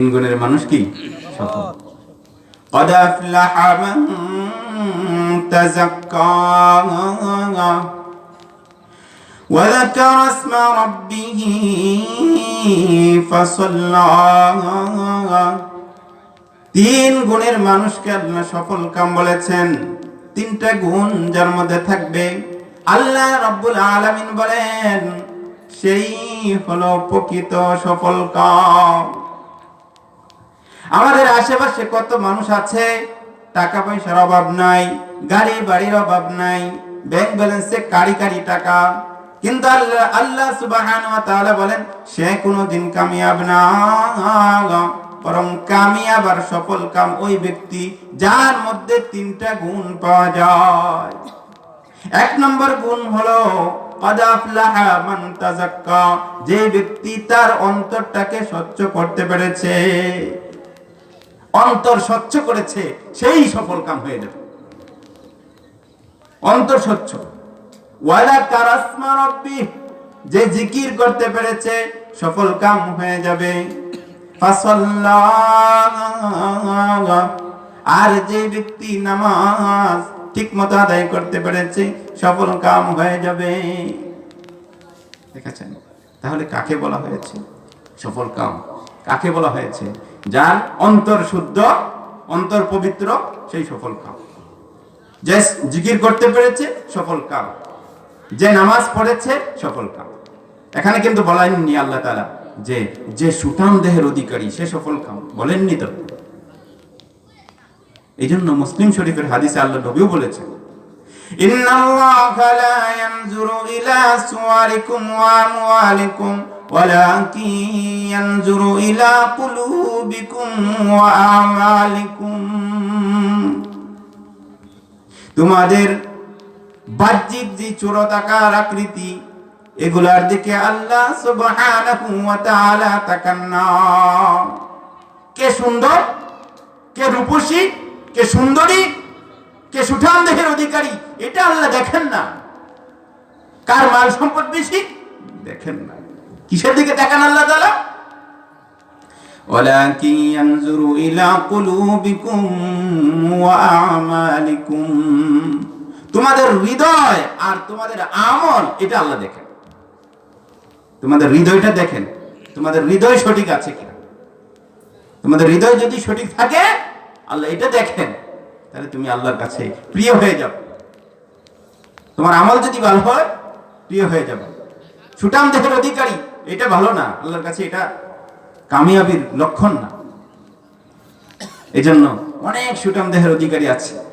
তিন গুণের মানুষ কি সফল قد أفلح من تزكى وذكر اسم ربه فصلى তিন গুণের মানুষকে আল্লাহ সফল কাম বলেছেন তিনটা গুণ যার মধ্যে থাকবে আল্লাহ রব্বুল আলামিন বলেন সেই হলো প্রকৃত সফল কাম আমাদের আশেপাশে কত মানুষ আছে? টাকা পয়সার অভাব নাই, গাড়ি বাড়ির অভাব নাই ব্যাংক ব্যালেন্সে কারি কারি টাকা। কিন্তু আল্লাহ আল্লাহ সুবাহান তাহলে বলেন, সে কোনোদিন কামিয়াব না। বরং কামিয়াব আর সফল কাম ওই ব্যক্তি যার মধ্যে তিনটা গুণ পাওয়া যায়। এক নম্বর গুণ হলো যে ব্যক্তি তার অন্তরটাকে স্বচ্ছ করতে পেরেছে। অন্তর স্বচ্ছ করেছে, সেই সফল কাম হয়ে যাবে। অন্তর স্বচ্ছ। ওয়ালা কারাসমা রব্বি, যে জিকির করতে পেরেছে, সফল কাম হয়ে যাবে। আর যে ব্যক্তি নামাজ ঠিক মতো আদায় করতে পেরেছে, সফল কাম হয়ে যাবে। দেখেছেন? তাহলে কাকে বলা হয়েছে? সফল কাম। কাকে বলা হয়েছে? যার অন্তর শুদ্ধ, অন্তর পবিত্র, সেই সফল কাম। যে জিকির করতে পেরেছে, সফল কাম। যে নামাজ পড়েছে, সফল কাম। এখানে কিন্তু বলেননি আল্লাহ তালা যে যে সুতাম দেহের অধিকারী, সে সফল কাম। বলেননি তো। এই জন্য মুসলিম শরীফের হাদিসে আল্লাহ নবীও বলেছেন, ইন্নাল্লাহা লা ইয়ানজুরু ইলা সুওয়ারিকুম ওয়া আমওয়ালিকুম ولكن ينظر إلى قلوبكم وأعمالكم তোমাদের বাহ্যিক যে চোরতাকার আকৃতি এগুলার দিকে আল্লাহ সুবহানাহু ওয়া তাআলা তাকান না কে সুন্দর কে রূপসী কে সুন্দরী কে সুঠাম দেহের অধিকারী এটা আল্লাহ দেখেন না কার মাল সম্পদ বেশি দেখেন না কিসের দিকে দেখেন আল্লাহ তাআলা ولكن ينظر إلى قلوبكم وأعمالكم তোমাদের হৃদয় আর তোমাদের আমল এটা আল্লাহ দেখেন তোমাদের হৃদয়টা দেখেন তোমাদের হৃদয় সঠিক আছে কিনা তোমাদের হৃদয় যদি সঠিক থাকে আল্লাহ এটা দেখেন তাহলে তুমি আল্লাহর কাছে প্রিয় হয়ে যাও তোমার আমল যদি ভালো হয় প্রিয় হয়ে যাবে সুটাম দেহের অধিকারী এটা ভালো না, আল্লাহর কাছে এটা কামিয়াবির লক্ষণ না। এজন্য জন্য অনেক সুটাম দেহের অধিকারী আছে।